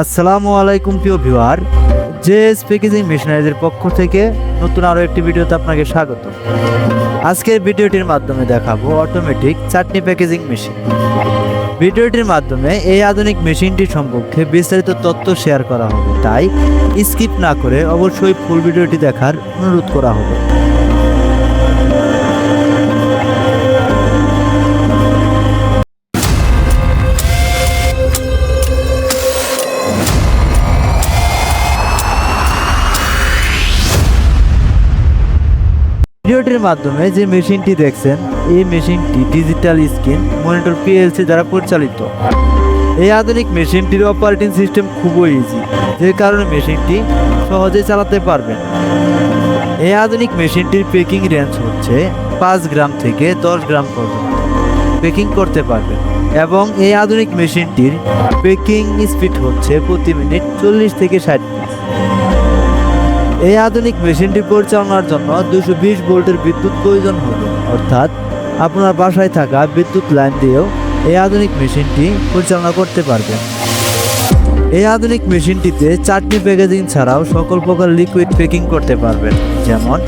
আসসালামু আলাইকুম প্রিয় ভিউয়ার, জেএস প্যাকেজিং মেশিনারিজের পক্ষ থেকে নতুন আরও একটি ভিডিওতে আপনাকে স্বাগত। আজকের ভিডিওটির মাধ্যমে দেখাবো অটোমেটিক চাটনি প্যাকেজিং মেশিন ভিডিওটির মাধ্যমে এই আধুনিক মেশিনটি সম্পর্কে বিস্তারিত তথ্য শেয়ার করা হবে, তাই স্কিপ না করে অবশ্যই ফুল ভিডিওটি দেখার অনুরোধ করা হবে। ভিডিওটির মাধ্যমে যে মেশিনটি দেখছেন, এই মেশিনটি ডিজিটাল স্ক্রিন, মনিটর, পিএলসি দ্বারা পরিচালিত। এই আধুনিক মেশিনটির অপারেটিং সিস্টেম খুবই ইজি যে কারণে মেশিনটি সহজে চালাতে পারবেন। এই আধুনিক মেশিনটির পেকিং রেঞ্জ হচ্ছে পাঁচ গ্রাম থেকে দশ গ্রাম পর্যন্ত। পেকিং করতে পারবেন এবং এই আধুনিক মেশিনটির পেকিং স্পিড হচ্ছে প্রতি মিনিট চল্লিশ থেকে ষাট পিস এই আধুনিক মেশিনটি পরিচালনার জন্য দুশো বিশ ভোল্টের বিদ্যুৎ প্রয়োজন হবে। অর্থাৎ আপনার বাসায় থাকা বিদ্যুৎ লাইন দিয়েও এই আধুনিক মেশিনটি পরিচালনা করতে পারবেন। এই আধুনিক মেশিনটিতে চাটনি প্যাকেজিং ছাড়াও সকল প্রকার লিকুইড প্যাকিং করতে পারবেন, যেমন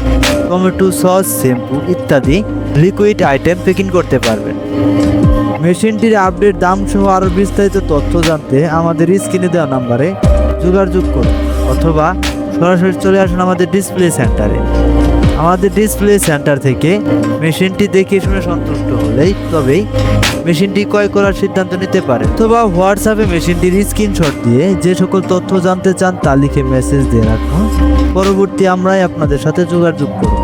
টমেটো সস, শ্যাম্পু ইত্যাদি লিকুইড আইটেম প্যাকিং করতে পারবেন। মেশিনটির আপডেট দাম সহ আরও বিস্তারিত তথ্য জানতে আমাদের স্ক্রিনে দেওয়া নাম্বারে যোগাযোগ করুন অথবা সরাসরি চলে আসুন আমাদের ডিসপ্লে সেন্টারে আমাদের ডিসপ্লে সেন্টার থেকে মেশিনটি দেখে শুনে সন্তুষ্ট হলেই তবেই মেশিনটি ক্রয় করার সিদ্ধান্ত নিতে পারে অথবা হোয়াটসঅ্যাপে মেশিনটির স্ক্রিনশট দিয়ে যে সকল তথ্য জানতে চান তা লিখে মেসেজ দিয়ে রাখুন। পরবর্তী আমরাই আপনাদের সাথে যোগাযোগ করব।